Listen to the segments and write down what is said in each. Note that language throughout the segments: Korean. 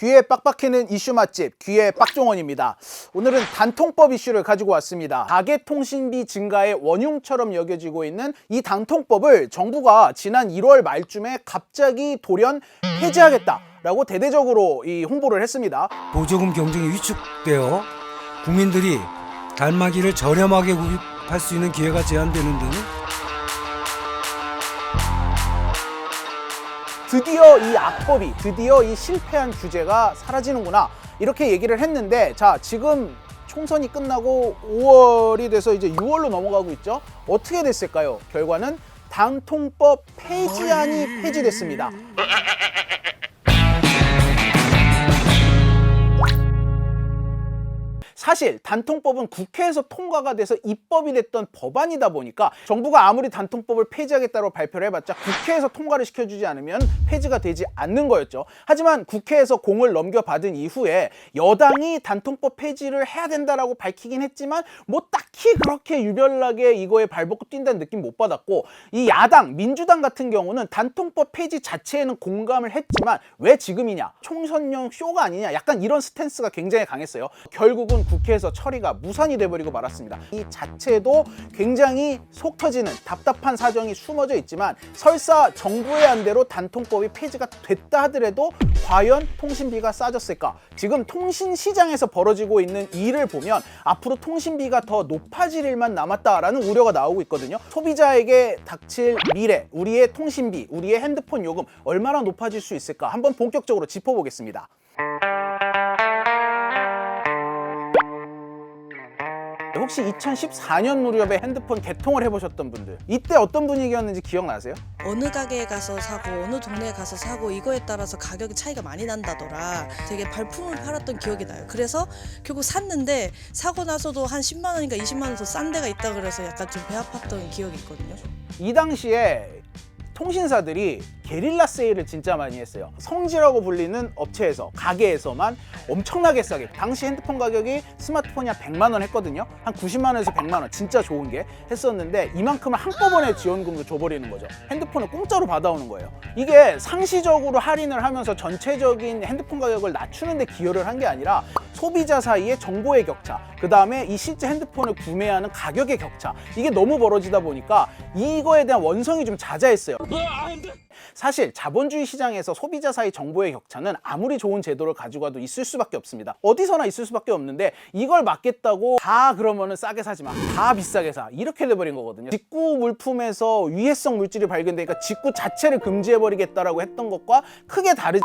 귀에 빡빡히는 이슈 맛집 귀의 빡종원입니다. 오늘은 단통법 이슈를 가지고 왔습니다. 가계통신비 증가의 원흉처럼 여겨지고 있는 이 단통법을 정부가 지난 1월 말쯤에 갑자기 돌연 폐지하겠다 라고 대대적으로 이 홍보를 했습니다. 보조금 경쟁이 위축되어 국민들이 달마기를 저렴하게 구입할 수 있는 기회가 제한되는 등 드디어 이 악법이 드디어 이 실패한 규제가 사라지는구나. 이렇게 얘기를 했는데 자 지금 총선이 끝나고 5월이 돼서 이제 6월로 넘어가고 있죠? 어떻게 됐을까요? 결과는 단통법 폐지안이 폐지됐습니다 사실 단통법은 국회에서 통과가 돼서 입법이 됐던 법안이다 보니까 정부가 아무리 단통법을 폐지하겠다고 발표를 해봤자 국회에서 통과를 시켜주지 않으면 폐지가 되지 않는 거였죠. 하지만 국회에서 공을 넘겨받은 이후에 여당이 단통법 폐지를 해야 된다라고 밝히긴 했지만 뭐 딱히 그렇게 유별나게 이거에 발벗고 뛴다는 느낌 못 받았고 이 야당 민주당 같은 경우는 단통법 폐지 자체에는 공감을 했지만 왜 지금이냐 총선용 쇼가 아니냐 약간 이런 스탠스가 굉장히 강했어요. 결국은 국회에서 처리가 무산이 돼버리고 말았습니다. 이 자체도 굉장히 속 터지는 답답한 사정이 숨어져 있지만 설사 정부의 안대로 단통법이 폐지가 됐다 하더라도 과연 통신비가 싸졌을까? 지금 통신 시장에서 벌어지고 있는 일을 보면 앞으로 통신비가 더 높아질 일만 남았다라는 우려가 나오고 있거든요. 소비자에게 닥칠 미래, 우리의 통신비, 우리의 핸드폰 요금 얼마나 높아질 수 있을까? 한번 본격적으로 짚어보겠습니다. 혹시 2014년 무렵에 핸드폰 개통을 해보셨던 분들 이때 어떤 분위기였는지 기억나세요? 어느 가게에 가서 사고 어느 동네에 가서 사고 이거에 따라서 가격이 차이가 많이 난다더라. 되게 발품을 팔았던 기억이 나요. 그래서 결국 샀는데 사고 나서도 한 10만 원인가 20만 원 더 싼 데가 있다 그래서 약간 좀 배 아팠던 기억이 있거든요. 이 당시에 통신사들이 게릴라 세일을 진짜 많이 했어요. 성지라고 불리는 업체에서 가게에서만 엄청나게 싸게 당시 핸드폰 가격이 스마트폰이 한 100만 원 했거든요. 한 90만 원에서 100만 원 진짜 좋은 게 했었는데 이만큼을 한꺼번에 지원금도 줘버리는 거죠. 핸드폰을 공짜로 받아오는 거예요. 이게 상시적으로 할인을 하면서 전체적인 핸드폰 가격을 낮추는 데 기여를 한 게 아니라 소비자 사이의 정보의 격차, 그 다음에 이 실제 핸드폰을 구매하는 가격의 격차 이게 너무 벌어지다 보니까 이거에 대한 원성이 좀 자자했어요. 사실 자본주의 시장에서 소비자 사이 정보의 격차는 아무리 좋은 제도를 가지고 와도 있을 수밖에 없습니다. 어디서나 있을 수밖에 없는데 이걸 막겠다고 다 그러면은 싸게 사지 마. 다 비싸게 사. 이렇게 돼버린 거거든요. 직구 물품에서 위해성 물질이 발견되니까 직구 자체를 금지해버리겠다라고 했던 것과 크게 다르지.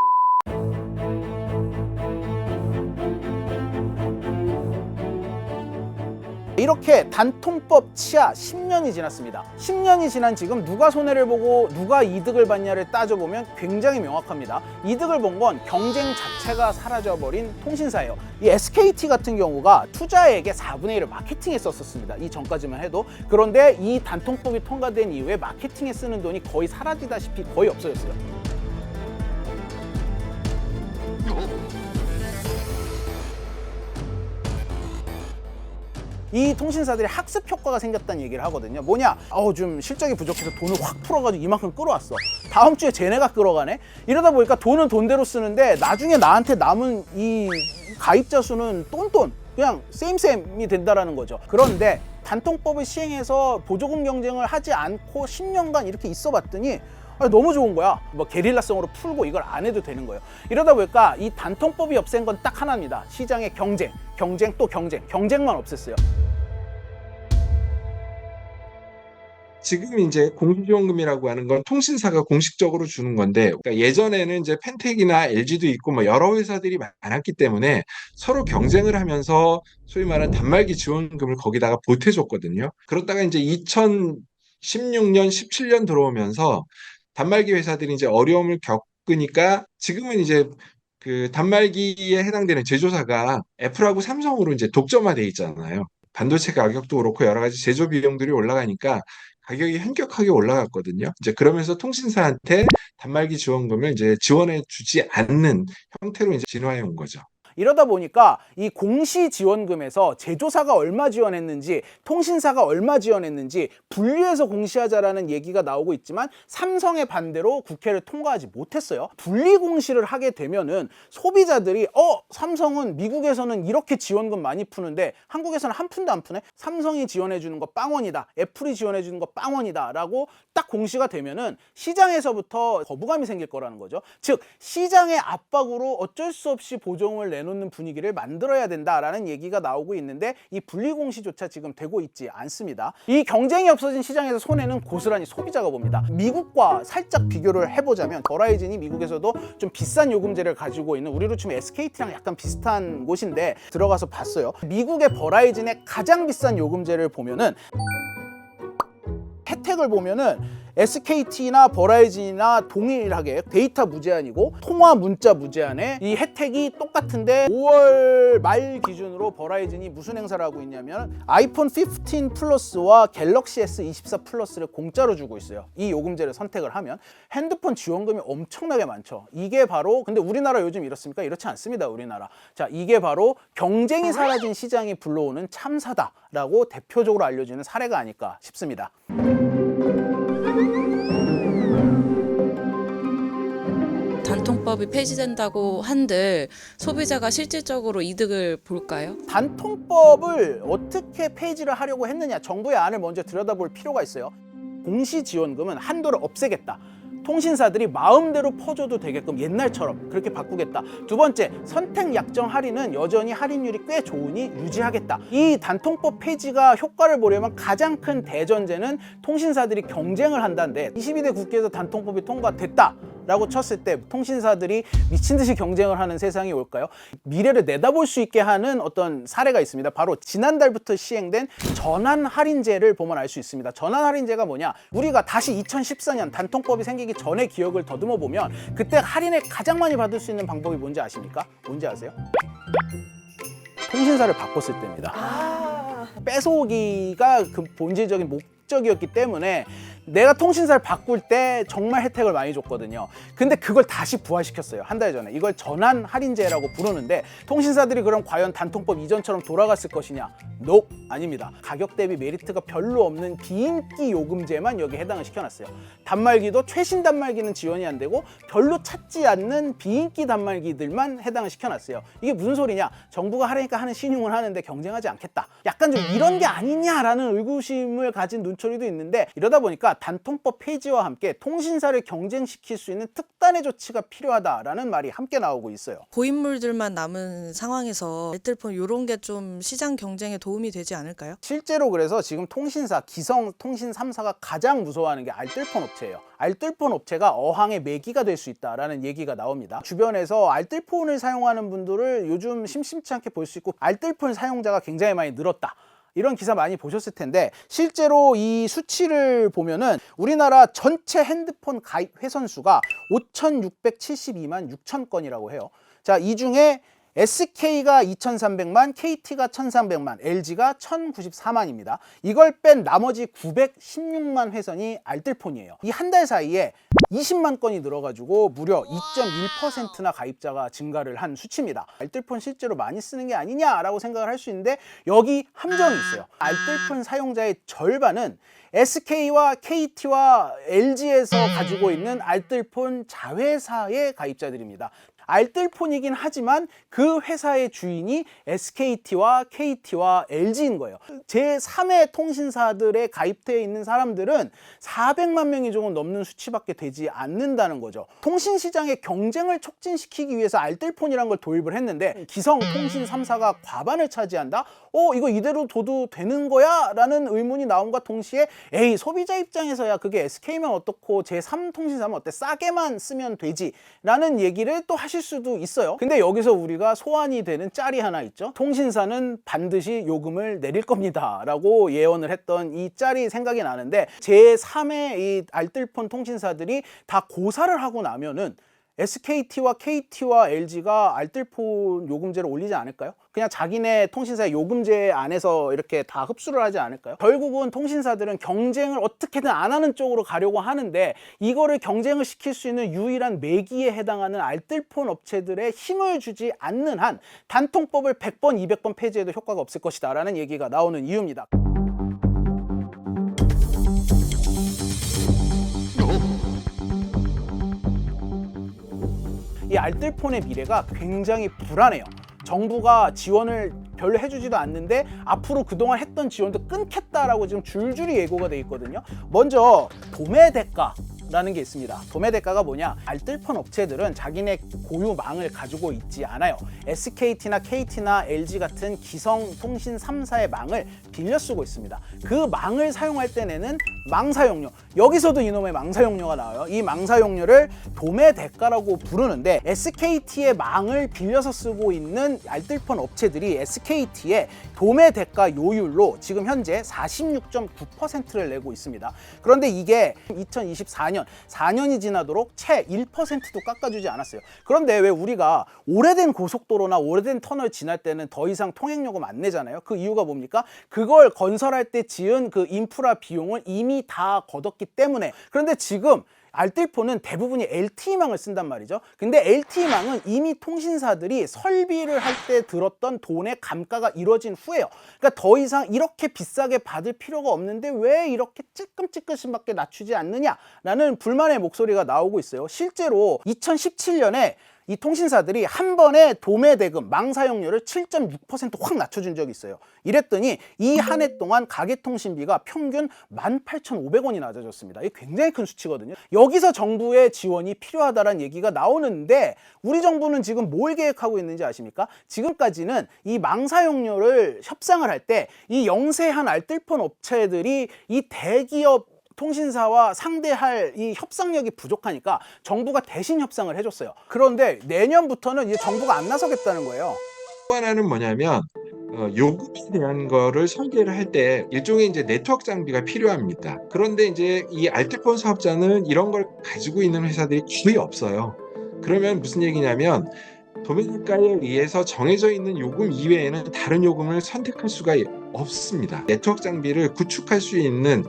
이렇게 단통법 치하 10년이 지났습니다. 10년이 지난 지금 누가 손해를 보고 누가 이득을 받냐를 따져보면 굉장히 명확합니다. 이득을 본 건 경쟁 자체가 사라져버린 통신사예요. 이 SKT 같은 경우가 투자액의 4분의 1을 마케팅에 썼었습니다. 이 전까지만 해도. 그런데 이 단통법이 통과된 이후에 마케팅에 쓰는 돈이 거의 사라지다시피 거의 없어졌어요. 이 통신사들이 학습 효과가 생겼다는 얘기를 하거든요. 뭐냐? 어우 좀 실적이 부족해서 돈을 확 풀어가지고 이만큼 끌어왔어. 다음 주에 쟤네가 끌어가네. 이러다 보니까 돈은 돈대로 쓰는데 나중에 나한테 남은 이 가입자 수는 똔똔 그냥 쌤쌤이 된다라는 거죠. 그런데 단통법을 시행해서 보조금 경쟁을 하지 않고 10년간 이렇게 있어 봤더니 아, 너무 좋은 거야. 뭐 게릴라성으로 풀고 이걸 안 해도 되는 거예요. 이러다 보니까 이 단통법이 없앤 건 딱 하나입니다. 시장의 경쟁, 경쟁 또 경쟁, 경쟁만 없앴어요. 지금 이제 공시지원금이라고 하는 건 통신사가 공식적으로 주는 건데 그러니까 예전에는 이제 펜텍이나 LG도 있고 뭐 여러 회사들이 많았기 때문에 서로 경쟁을 하면서 소위 말하는 단말기 지원금을 거기다가 보태줬거든요. 그러다가 이제 2016년, 17년 들어오면서 단말기 회사들이 이제 어려움을 겪으니까 지금은 이제 그 단말기에 해당되는 제조사가 애플하고 삼성으로 이제 독점화돼 있잖아요. 반도체 가격도 그렇고 여러 가지 제조 비용들이 올라가니까 가격이 현격하게 올라갔거든요. 이제 그러면서 통신사한테 단말기 지원금을 이제 지원해 주지 않는 형태로 이제 진화해 온 거죠. 이러다 보니까 이 공시 지원금에서 제조사가 얼마 지원했는지 통신사가 얼마 지원했는지 분리해서 공시하자라는 얘기가 나오고 있지만 삼성의 반대로 국회를 통과하지 못했어요. 분리 공시를 하게 되면은 소비자들이 어 삼성은 미국에서는 이렇게 지원금 많이 푸는데 한국에서는 한 푼도 안 푸네. 삼성이 지원해 주는 거 빵원이다. 애플이 지원해 주는 거 빵원이다라고 딱 공시가 되면은 시장에서부터 거부감이 생길 거라는 거죠. 즉 시장의 압박으로 어쩔 수 없이 보정을 내 놓는 분위기를 만들어야 된다라는 얘기가 나오고 있는데 이 분리 공시조차 지금 되고 있지 않습니다. 이 경쟁이 없어진 시장에서 손해는 고스란히 소비자가 봅니다. 미국과 살짝 비교를 해보자면 버라이즌이 미국에서도 좀 비싼 요금제를 가지고 있는 우리로 치면 SKT랑 약간 비슷한 곳인데 들어가서 봤어요. 미국의 버라이즌의 가장 비싼 요금제를 보면은 혜택을 보면은 SKT나 버라이즌이나 동일하게 데이터 무제한이고 통화 문자 무제한에 이 혜택이 똑같은데 5월 말 기준으로 버라이즌이 무슨 행사를 하고 있냐면 아이폰 15 플러스와 갤럭시 S24 플러스를 공짜로 주고 있어요. 이 요금제를 선택을 하면 핸드폰 지원금이 엄청나게 많죠. 이게 바로 근데 우리나라 요즘 이렇습니까? 이렇지 않습니다. 우리나라. 자, 이게 바로 경쟁이 사라진 시장이 불러오는 참사다라고 대표적으로 알려지는 사례가 아닐까 싶습니다. 단통법이 폐지된다고 한들 소비자가 실질적으로 이득을 볼까요? 단통법을 어떻게 폐지를 하려고 했느냐 정부의 안을 먼저 들여다볼 필요가 있어요. 공시지원금은 한도를 없애겠다. 통신사들이 마음대로 퍼줘도 되게끔 옛날처럼 그렇게 바꾸겠다. 두 번째, 선택 약정 할인은 여전히 할인율이 꽤 좋으니 유지하겠다. 이 단통법 폐지가 효과를 보려면 가장 큰 대전제는 통신사들이 경쟁을 한다는데 22대 국회에서 단통법이 통과됐다. 라고 쳤을 때 통신사들이 미친 듯이 경쟁을 하는 세상이 올까요? 미래를 내다볼 수 있게 하는 어떤 사례가 있습니다. 바로 지난달부터 시행된 전환 할인제를 보면 알 수 있습니다. 전환 할인제가 뭐냐? 우리가 다시 2014년 단통법이 생기기 전의 기억을 더듬어 보면 그때 할인을 가장 많이 받을 수 있는 방법이 뭔지 아십니까? 뭔지 아세요? 통신사를 바꿨을 때입니다. 뺏어오기가 그 본질적인 목 적이었기 때문에 내가 통신사를 바꿀 때 정말 혜택을 많이 줬거든요. 근데 그걸 다시 부활시켰어요. 한 달 전에. 이걸 전환 할인제라고 부르는데 통신사들이 그럼 과연 단통법 이전처럼 돌아갔을 것이냐? 노, 아닙니다. 가격 대비 메리트가 별로 없는 비인기 요금제만 여기에 해당을 시켜놨어요. 단말기도 최신 단말기는 지원이 안 되고 별로 찾지 않는 비인기 단말기들만 해당을 시켜놨어요. 이게 무슨 소리냐? 정부가 하려니까 하는 신용을 하는데 경쟁하지 않겠다. 약간 좀 이런 게 아니냐라는 의구심을 가진 눈 초리도 있는데 이러다 보니까 단통법 폐지와 함께 통신사를 경쟁시킬 수 있는 특단의 조치가 필요하다라는 말이 함께 나오고 있어요. 고인물들만 남은 상황에서 알뜰폰 이런 게 좀 시장 경쟁에 도움이 되지 않을까요? 실제로 그래서 지금 통신사 기성 통신 3사가 가장 무서워하는 게 알뜰폰 업체예요. 알뜰폰 업체가 어항의 매기가 될 수 있다라는 얘기가 나옵니다. 주변에서 알뜰폰을 사용하는 분들을 요즘 심심치 않게 볼 수 있고 알뜰폰 사용자가 굉장히 많이 늘었다. 이런 기사 많이 보셨을 텐데 실제로 이 수치를 보면은 우리나라 전체 핸드폰 가입 회선 수가 5,672만 6천 건이라고 해요. 자, 이 중에 SK가 2,300만, KT가 1,300만, LG가 1,094만입니다. 이걸 뺀 나머지 916만 회선이 알뜰폰이에요. 이 한 달 사이에 20만 건이 늘어가지고 무려 2.1%나 가입자가 증가를 한 수치입니다. 알뜰폰 실제로 많이 쓰는 게 아니냐라고 생각을 할 수 있는데 여기 함정이 있어요. 알뜰폰 사용자의 절반은 SK와 KT와 LG에서 가지고 있는 알뜰폰 자회사의 가입자들입니다. 알뜰폰이긴 하지만 그 회사의 주인이 SKT와 KT와 LG인 거예요. 제3의 통신사들에 가입되어 있는 사람들은 400만 명이 조금 넘는 수치밖에 되지 않는다는 거죠. 통신 시장의 경쟁을 촉진시키기 위해서 알뜰폰이란 걸 도입을 했는데 기성 통신 3사가 과반을 차지한다? 어, 이거 이대로 둬도 되는 거야? 라는 의문이 나온과 동시에 에이, 소비자 입장에서야 그게 SK면 어떻고 제3 통신사면 어때? 싸게만 쓰면 되지. 라는 얘기를 또 하실 수도 있어요. 근데 여기서 우리가 소환이 되는 짤이 하나 있죠. 통신사는 반드시 요금을 내릴 겁니다. 라고 예언을 했던 이 짤이 생각이 나는데 제3의 이 알뜰폰 통신사들이 다 고사를 하고 나면은 SKT와 KT와 LG가 알뜰폰 요금제를 올리지 않을까요? 그냥 자기네 통신사의 요금제 안에서 이렇게 다 흡수를 하지 않을까요? 결국은 통신사들은 경쟁을 어떻게든 안 하는 쪽으로 가려고 하는데 이거를 경쟁을 시킬 수 있는 유일한 매기에 해당하는 알뜰폰 업체들의 힘을 주지 않는 한 단통법을 100번, 200번 폐지해도 효과가 없을 것이다 라는 얘기가 나오는 이유입니다. 이 알뜰폰의 미래가 굉장히 불안해요. 정부가 지원을 별로 해주지도 않는데 앞으로 그동안 했던 지원도 끊겠다라고 지금 줄줄이 예고가 돼 있거든요. 먼저 도매 대가. 라는 게 있습니다. 도매 대가가 뭐냐? 알뜰폰 업체들은 자기네 고유망을 가지고 있지 않아요. SKT나 KT나 LG 같은 기성 통신 3사의 망을 빌려 쓰고 있습니다. 그 망을 사용할 때 내는 망사용료. 여기서도 이놈의 망사용료가 나와요. 이 망사용료를 도매 대가라고 부르는데 SKT의 망을 빌려서 쓰고 있는 알뜰폰 업체들이 SKT의 도매 대가 요율로 지금 현재 46.9%를 내고 있습니다. 그런데 이게 2024년 4년이 지나도록 채 1%도 깎아주지 않았어요. 그런데 왜 우리가 오래된 고속도로나 오래된 터널 지날 때는 더 이상 통행요금 안 내잖아요. 그 이유가 뭡니까? 그걸 건설할 때 지은 그 인프라 비용을 이미 다 걷었기 때문에 그런데 지금 알뜰폰은 대부분이 LTE망을 쓴단 말이죠. 근데 LTE망은 이미 통신사들이 설비를 할 때 들었던 돈의 감가가 이루어진 후에요. 그러니까 더 이상 이렇게 비싸게 받을 필요가 없는데 왜 이렇게 찔끔찔끔씩밖에 낮추지 않느냐라는 불만의 목소리가 나오고 있어요. 실제로 2017년에 이 통신사들이 한 번에 도매 대금 망사용료를 7.6%확 낮춰준 적이 있어요. 이랬더니 이 한 해 동안 가계 통신비가 평균 18,500원이 낮아졌습니다. 이게 굉장히 큰 수치거든요. 여기서 정부의 지원이 필요하다는 얘기가 나오는데 우리 정부는 지금 뭘 계획하고 있는지 아십니까? 지금까지는 이 망사용료를 협상을 할 때 이 영세한 알뜰폰 업체들이 이 대기업 통신사와 상대할 이 협상력이 부족하니까 정부가 대신 협상을 해줬어요. 그런데 내년부터는 이제 정부가 안 나서겠다는 거예요. 또 하나는 뭐냐면 어, 요금에 대한 거를 설계를 할 때 일종의 이제 네트워크 장비가 필요합니다. 그런데 이제 이 알뜰폰 사업자는 이런 걸 가지고 있는 회사들이 거의 없어요. 그러면 무슨 얘기냐면 도매가에 의해서 정해져 있는 요금 이외에는 다른 요금을 선택할 수가 없습니다. 네트워크 장비를 구축할 수 있는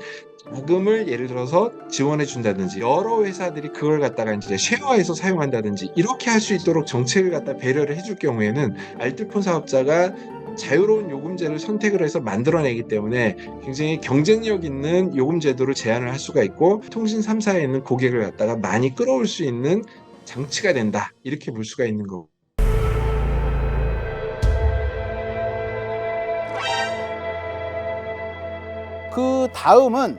자금을 예를 들어서 지원해 준다든지 여러 회사들이 그걸 갖다가 이제 쉐어해서 사용한다든지 이렇게 할 수 있도록 정책을 갖다 배려를 해줄 경우에는 알뜰폰 사업자가 자유로운 요금제를 선택을 해서 만들어내기 때문에 굉장히 경쟁력 있는 요금 제도를 제안을 할 수가 있고 통신 3사에 있는 고객을 갖다가 많이 끌어올 수 있는 장치가 된다 이렇게 볼 수가 있는 거고. 그 다음은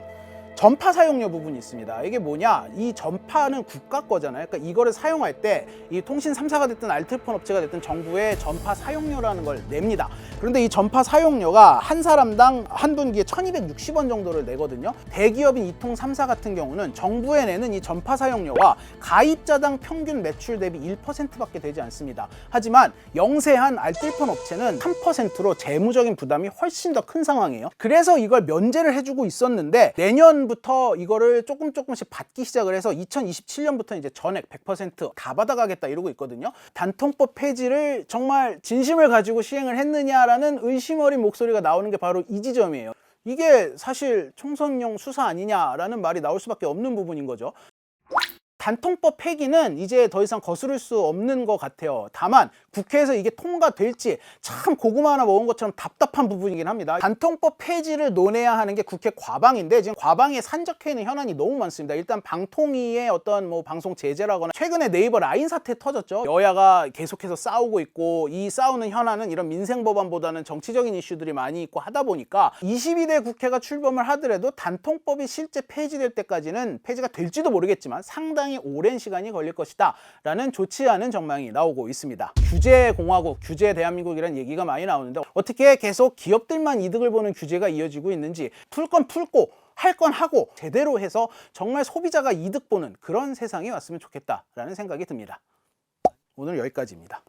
전파 사용료 부분이 있습니다. 이게 뭐냐? 이 전파는 국가 거잖아요. 그러니까 이거를 사용할 때 이 통신 3사가 됐든 알뜰폰 업체가 됐든 정부에 전파 사용료라는 걸 냅니다. 그런데 이 전파 사용료가 한 사람당 한 분기에 1260원 정도를 내거든요. 대기업인 이통 3사 같은 경우는 정부에 내는 이 전파 사용료가 가입자당 평균 매출 대비 1%밖에 되지 않습니다. 하지만 영세한 알뜰폰 업체는 3%로 재무적인 부담이 훨씬 더 큰 상황이에요. 그래서 이걸 면제를 해주고 있었는데 내년 부터 이거를 조금 조금씩 받기 시작을 해서 2027년부터 이제 전액 100%다 받아가겠다 이러고 있거든요. 단통법 폐지를 정말 진심을 가지고 시행을 했느냐라는 의심 어린 목소리가 나오는 게 바로 이 지점이에요. 이게 사실 총선용 수사 아니냐라는 말이 나올 수밖에 없는 부분인 거죠. 단통법 폐기는 이제 더 이상 거스를 수 없는 것 같아요. 다만 국회에서 이게 통과될지 참 고구마 하나 먹은 것처럼 답답한 부분이긴 합니다. 단통법 폐지를 논해야 하는 게 국회 과방인데 지금 과방에 산적해 있는 현안이 너무 많습니다. 일단 방통위의 어떤 뭐 방송 제재라거나 최근에 네이버 라인 사태 터졌죠. 여야가 계속해서 싸우고 있고 이 싸우는 현안은 이런 민생 법안보다는 정치적인 이슈들이 많이 있고 하다 보니까 22대 국회가 출범을 하더라도 단통법이 실제 폐지될 때까지는 폐지가 될지도 모르겠지만 상당히 오랜 시간이 걸릴 것이다 라는 좋지 않은 전망이 나오고 있습니다. 규제 공화국, 규제 대한민국이라는 얘기가 많이 나오는데 어떻게 계속 기업들만 이득을 보는 규제가 이어지고 있는지 풀 건 풀고 할건 하고 제대로 해서 정말 소비자가 이득 보는 그런 세상이 왔으면 좋겠다라는 생각이 듭니다. 오늘 여기까지입니다.